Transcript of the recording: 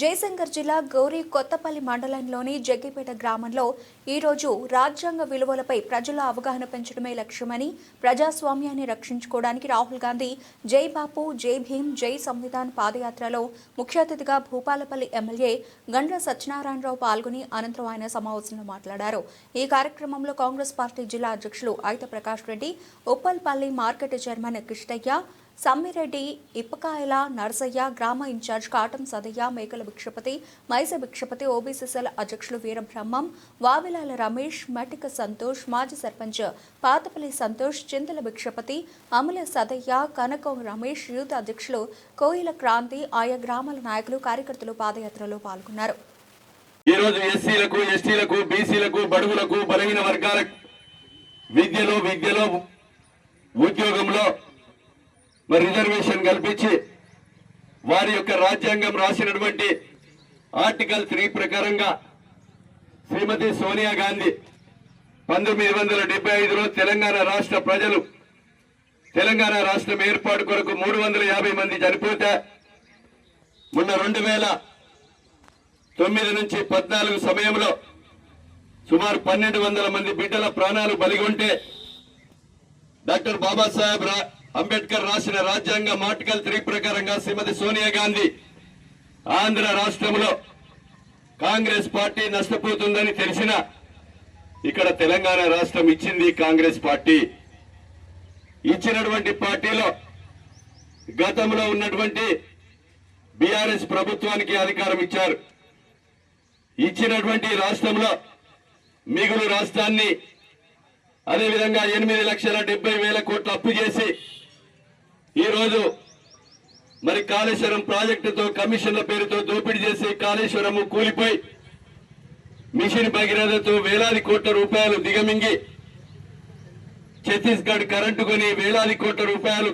జయశంకర్ జిల్లా గౌరీ కొత్తపల్లి మండలంలోని జగ్గిపేట గ్రామంలో ఈరోజు రాజ్యాంగ విలువలపై ప్రజల అవగాహన పెంచడమే లక్ష్యమని ప్రజాస్వామ్యాన్ని రక్షించుకోవడానికి రాహుల్ గాంధీ జై బాపు జై భీమ్ జై సంవిధాన్ పాదయాత్రలో ముఖ్య అతిథిగా భూపాలపల్లి ఎమ్మెల్యే గండ్ర సత్యనారాయణరావు పాల్గొని అనంతరం ఆయన సమావేశంలో మాట్లాడారు. ఈ కార్యక్రమంలో కాంగ్రెస్ పార్టీ జిల్లా అధ్యక్షులు ఆయుత ప్రకాష్ రెడ్డి ఉప్పల్పల్లి మార్కెట్ చైర్మన్ కృష్ణయ్య సమ్మిరెడ్డి ఇప్పకాయల నర్సయ్య గ్రామ ఇన్ఛార్జ్ కాటం సదయ్య మేకల భిక్షపతి మైస భిక్షపతి ఓబీసీసీల అధ్యక్షులు వీరబ్రహ్మం వావిలాల రమేష్ మటిక సంతోష్ మాజీ సర్పంచ్ పాతపల్లి సంతోష్ చింతల భిక్షపతి అమల సదయ్య కనకం రమేష్ యూత్ అధ్యక్షులు కోయిల క్రాంతి ఆయా గ్రామాల నాయకులు కార్యకర్తలు పాదయాత్రలో పాల్గొన్నారు. ఈరోజు ఎస్సీలకు ఎస్టీలకు బీసీలకు బడుగులకు బలహీన వర్గాల విద్యలో విద్యలో ఉద్యోగంలో మరి రిజర్వేషన్ కల్పించి వారి యొక్క రాజ్యాంగం రాసినటువంటి ఆర్టికల్ త్రీ ప్రకారంగా శ్రీమతి సోనియా గాంధీ పంతొమ్మిది వందల డెబ్బై ఐదులో తెలంగాణ రాష్ట్ర ప్రజలు తెలంగాణ రాష్ట్రం ఏర్పాటు కొరకు మూడు వందల యాభై మంది చనిపోతే మొన్న రెండు వేల తొమ్మిది నుంచి పద్నాలుగు సమయంలో సుమారు పన్నెండు వందల మంది బిడ్డల ప్రాణాలు బలిగొంటే డాక్టర్ బాబాసాహెబ్ రా- అంబేద్కర్ రాసిన రాజ్యాంగం ఆర్టికల్ త్రీ ప్రకారంగా శ్రీమతి సోనియా గాంధీ ఆంధ్ర రాష్ట్రంలో కాంగ్రెస్ పార్టీ నష్టపోతుందని తెలిసిన ఇక్కడ తెలంగాణ రాష్ట్రం ఇచ్చింది కాంగ్రెస్ పార్టీ. ఇచ్చినటువంటి పార్టీలో గతంలో ఉన్నటువంటి బీఆర్ఎస్ ప్రభుత్వానికి అధికారం ఇచ్చారు. ఇచ్చినటువంటి రాష్ట్రంలో మిగులు రాష్ట్రాన్ని అదేవిధంగా ఎనిమిది లక్షల డెబ్బై వేల కోట్లు అప్పు చేసి ఈరోజు మరి కాళేశ్వరం ప్రాజెక్టుతో కమిషన్ల పేరుతో దోపిడీ చేసి కాళేశ్వరము కూలిపోయి మిషన్ భగీరథతో వేలాది కోట్ల రూపాయలు దిగమింగి ఛత్తీస్గఢ్ కరెంటు కొని వేలాది కోట్ల రూపాయలు